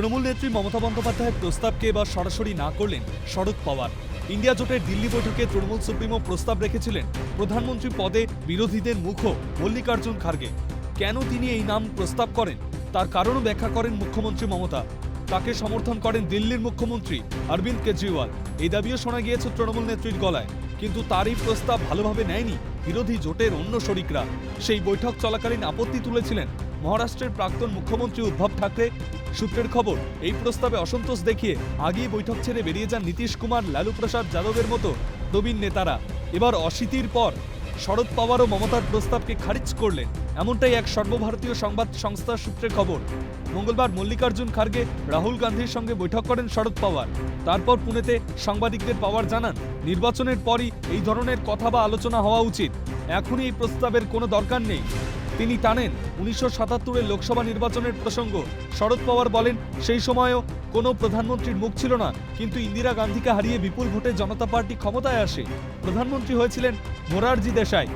তৃণমূল নেত্রী মমতা বন্দ্যোপাধ্যায়ের প্রস্তাবকে এবার সরাসরি না করলেন শরদ পাওয়ার। ইন্ডিয়া জোটের দিল্লি বৈঠকে তৃণমূল সুপ্রিমো প্রস্তাব রেখেছিলেন প্রধানমন্ত্রী পদে বিরোধীদের মুখও মল্লিকার্জুন খার্গে। কেন তিনি এই নাম প্রস্তাব করেন? তার কারণও ব্যাখ্যা করেন মুখ্যমন্ত্রী মমতা। তাকে সমর্থন করেন দিল্লির মুখ্যমন্ত্রী অরবিন্দ কেজরিওয়াল। এই দাবিও শোনা গিয়েছে তৃণমূল নেত্রীর গলায়। কিন্তু তারই প্রস্তাব ভালোভাবে নেয়নি বিরোধী জোটের অন্য শরিকরা। সেই বৈঠক চলাকালীন আপত্তি তুলেছিলেন মহারাষ্ট্রের প্রাক্তন মুখ্যমন্ত্রী উদ্ধব ঠাকরে। সূত্রের খবর, এই প্রস্তাবে অসন্তোষ দেখিয়ে আগেই বৈঠক ছেড়ে বেরিয়ে যান নীতিশ কুমার, লালু প্রসাদ যাদবের মতো নবীন নেতারা। এবার অশীতির পর শরদ পাওয়ারও মমতার প্রস্তাবকে খারিজ করলেন, এমনটাই এক সর্বভারতীয় সংবাদ সংস্থার সূত্রে খবর। মঙ্গলবার মল্লিকার্জুন খার্গে রাহুল গান্ধীর সঙ্গে বৈঠক করেন শরদ পাওয়ার। তারপর পুনেতে সাংবাদিকদের পাওয়ার জানান, নির্বাচনের পরই এই ধরনের কথা বা আলোচনা হওয়া উচিত। এখনই এই প্রস্তাবের কোনো দরকার নেই। তিনি টানেন উনিশশো সাতাত্তরের লোকসভা নির্বাচনের প্রসঙ্গ। শরদ পাওয়ার বলেন, সেই সময়ও কোনো প্রধানমন্ত্রীর মুখ ছিল না, কিন্তু ইন্দিরা গান্ধীকে হারিয়ে বিপুল ভোটে জনতা পার্টি ক্ষমতায় আসে। প্রধানমন্ত্রী হয়েছিলেন মোরারজি দেশাই।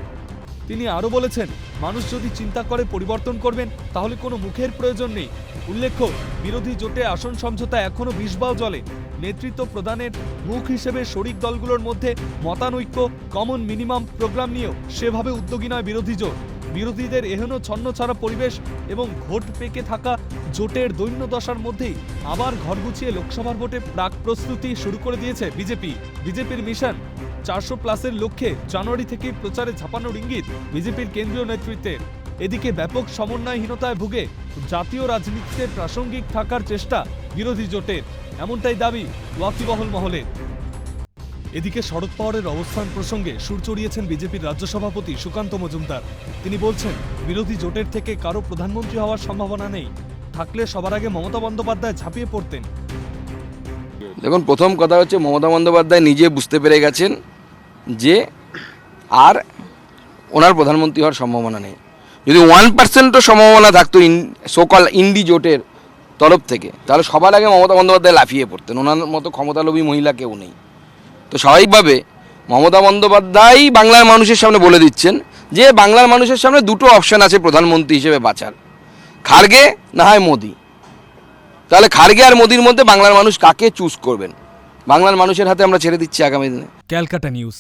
তিনি আরও বলেছেন, মানুষ যদি চিন্তা করে পরিবর্তন করবেন, তাহলে কোনো মুখের প্রয়োজন নেই। উল্লেখ্য, বিরোধী জোটে আসন সমঝোতা এখনও বিষবাও জলে নেতৃত্ব প্রদানের মুখ হিসেবে শরিক দলগুলোর মধ্যে মতানৈক্য কমন মিনিমাম প্রোগ্রাম নিয়েও সেভাবে উদ্যোগী নয় বিরোধী জোট। বিরোধীদের এহেন ছন্ন ছাড়া পরিবেশ এবং ভোট পেকে থাকা জোটের দৈন্য দশার মধ্যেই আবার ঘর গুছিয়ে লোকসভার ভোটে প্রাক প্রস্তুতি শুরু করে দিয়েছে বিজেপি। বিজেপির মিশন চারশো প্লাসের লক্ষ্যে জানুয়ারি থেকে প্রচারে ঝাঁপানোর ইঙ্গিত বিজেপির কেন্দ্রীয় নেতৃত্বের। এদিকে ব্যাপক সমন্বয়হীনতায় ভুগে জাতীয় রাজনীতিতে প্রাসঙ্গিক থাকার চেষ্টা বিরোধী জোটের। এমনটাই দাবি ওয়াকিবহল মহলের। এদিকে শরদ পাওয়ারের অবস্থান প্রসঙ্গে সুর চড়িয়েছেন বিজেপির রাজ্য সভাপতি সুকান্ত মজুমদার। তিনি বলছেন, বিরোধী জোটের থেকে কারও প্রধানমন্ত্রী হওয়ার সম্ভাবনা নেই। থাকলে সবার আগে মমতা বন্দ্যোপাধ্যায় ঝাঁপিয়ে পড়তেন। দেখুন, প্রথম কথা হচ্ছে মমতা বন্দ্যোপাধ্যায় নিজে বুঝতে পেরে গেছেন যে আর ওনার প্রধানমন্ত্রী হওয়ার সম্ভাবনা নেই। যদি ওয়ান পার্সেন্টও সম্ভাবনা থাকতো ইন সোকাল ইন্ডি জোটের তরফ থেকে, তাহলে সবার আগে মমতা বন্দ্যোপাধ্যায় লাফিয়ে পড়তেন। ওনার মতো ক্ষমতালোভী মহিলা কেউ নেই। তো স্বাভাবিকভাবে মমতা বন্দ্যোপাধ্যায় বাংলার মানুষের সামনে বলে দিচ্ছেন যে বাংলার মানুষের সামনে দুটো অপশান আছে প্রধানমন্ত্রী হিসেবে বাঁচার। খার্গে না হয় মোদি। তাহলে খার্গে আর মোদির মধ্যে বাংলার মানুষ কাকে চুজ করবেন? বাংলার মানুষের হাতে আমরা ছেড়ে দিচ্ছি আগামী দিনে। Calcutta news.